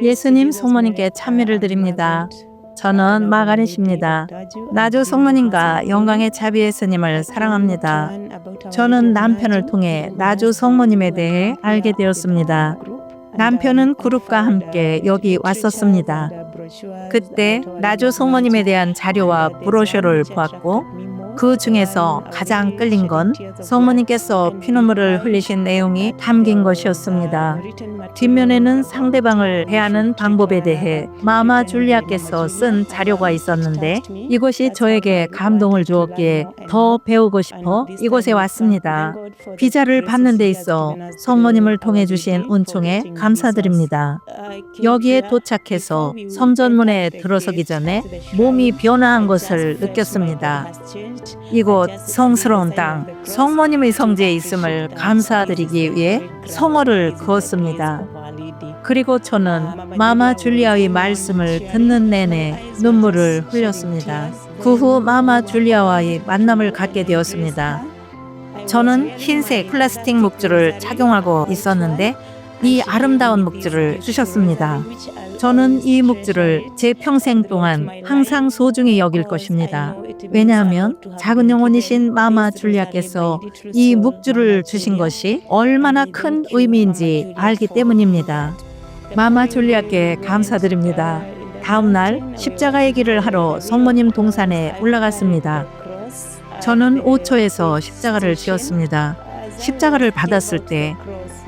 예수님 성모님께 찬미를 드립니다. 저는 마가렛입니다. 나주 성모님과 영광의 자비 예수님을 사랑합니다. 저는 남편을 통해 나주 성모님에 대해 알게 되었습니다. 남편은 그룹과 함께 여기 왔었습니다. 그때 나주 성모님에 대한 자료와 브로셔를 보았고 그 중에서 가장 끌린 건 성모님께서 피눈물을 흘리신 내용이 담긴 것이었습니다. 뒷면에는 상대방을 대하는 방법에 대해 마마 줄리아께서 쓴 자료가 있었는데 이것이 저에게 감동을 주었기에 더 배우고 싶어 이곳에 왔습니다. 비자를 받는 데 있어 성모님을 통해 주신 은총에 감사드립니다. 여기에 도착해서 성전문에 들어서기 전에 몸이 변화한 것을 느꼈습니다. 이곳 성스러운 땅, 성모님의 성지에 있음을 감사드리기 위해 성어를 그었습니다. 그리고 저는 마마 줄리아의 말씀을 듣는 내내 눈물을 흘렸습니다. 그 후 마마 줄리아와의 만남을 갖게 되었습니다. 저는 흰색 플라스틱 목줄을 착용하고 있었는데 이 아름다운 목줄을 주셨습니다. 저는 이 목줄을 제 평생 동안 항상 소중히 여길 것입니다. 왜냐하면 작은 영혼이신 마마 줄리아께서 이 묵주를 주신 것이 얼마나 큰 의미인지 알기 때문입니다. 마마 줄리아께 감사드립니다. 다음 날 십자가의 길을 하러 성모님 동산에 올라갔습니다. 저는 5초에서 십자가를 지었습니다. 십자가를 받았을 때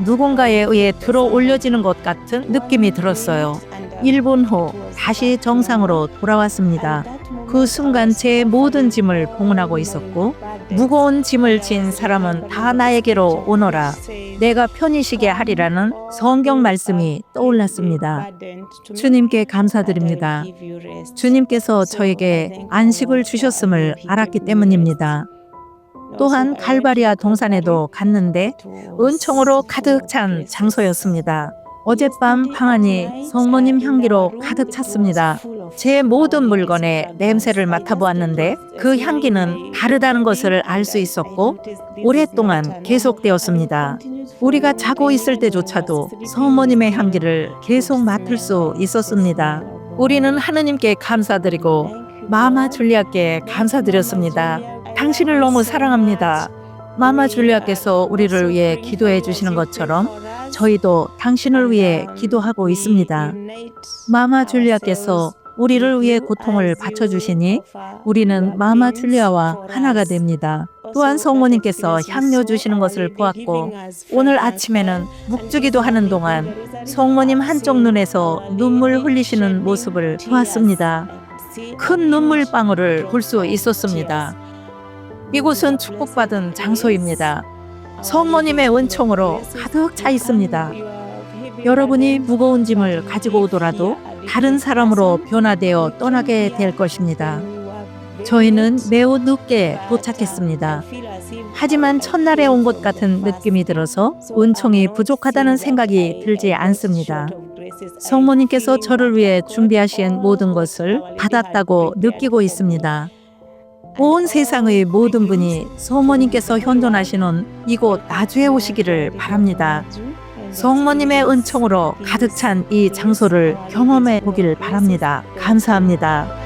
누군가에 의해 들어 올려지는 것 같은 느낌이 들었어요. 1분 후 다시 정상으로 돌아왔습니다. 그 순간 제 모든 짐을 봉헌하고 있었고 무거운 짐을 진 사람은 다 나에게로 오너라. 내가 편히 쉬게 하리라는 성경 말씀이 떠올랐습니다. 주님께 감사드립니다. 주님께서 저에게 안식을 주셨음을 알았기 때문입니다. 또한 갈바리아 동산에도 갔는데 은총으로 가득 찬 장소였습니다. 어젯밤 방안이 성모님 향기로 가득 찼습니다. 제 모든 물건에 냄새를 맡아보았는데 그 향기는 다르다는 것을 알 수 있었고 오랫동안 계속되었습니다. 우리가 자고 있을 때조차도 성모님의 향기를 계속 맡을 수 있었습니다. 우리는 하느님께 감사드리고 마마 줄리아께 감사드렸습니다. 당신을 너무 사랑합니다. 마마 줄리아께서 우리를 위해 기도해 주시는 것처럼 저희도 당신을 위해 기도하고 있습니다. 마마 줄리아께서 우리를 위해 고통을 바쳐주시니 우리는 마마 줄리아와 하나가 됩니다. 또한 성모님께서 향료 주시는 것을 보았고 오늘 아침에는 묵주기도 하는 동안 성모님 한쪽 눈에서 눈물 흘리시는 모습을 보았습니다. 큰 눈물 방울을 볼 수 있었습니다. 이곳은 축복받은 장소입니다. 성모님의 은총으로 가득 차 있습니다. 여러분이 무거운 짐을 가지고 오더라도 다른 사람으로 변화되어 떠나게 될 것입니다. 저희는 매우 늦게 도착했습니다. 하지만 첫날에 온 것 같은 느낌이 들어서 은총이 부족하다는 생각이 들지 않습니다. 성모님께서 저를 위해 준비하신 모든 것을 받았다고 느끼고 있습니다. 온 세상의 모든 분이 성모님께서 현존하시는 이곳 나주에 오시기를 바랍니다. 성모님의 은총으로 가득 찬 이 장소를 경험해 보기를 바랍니다. 감사합니다.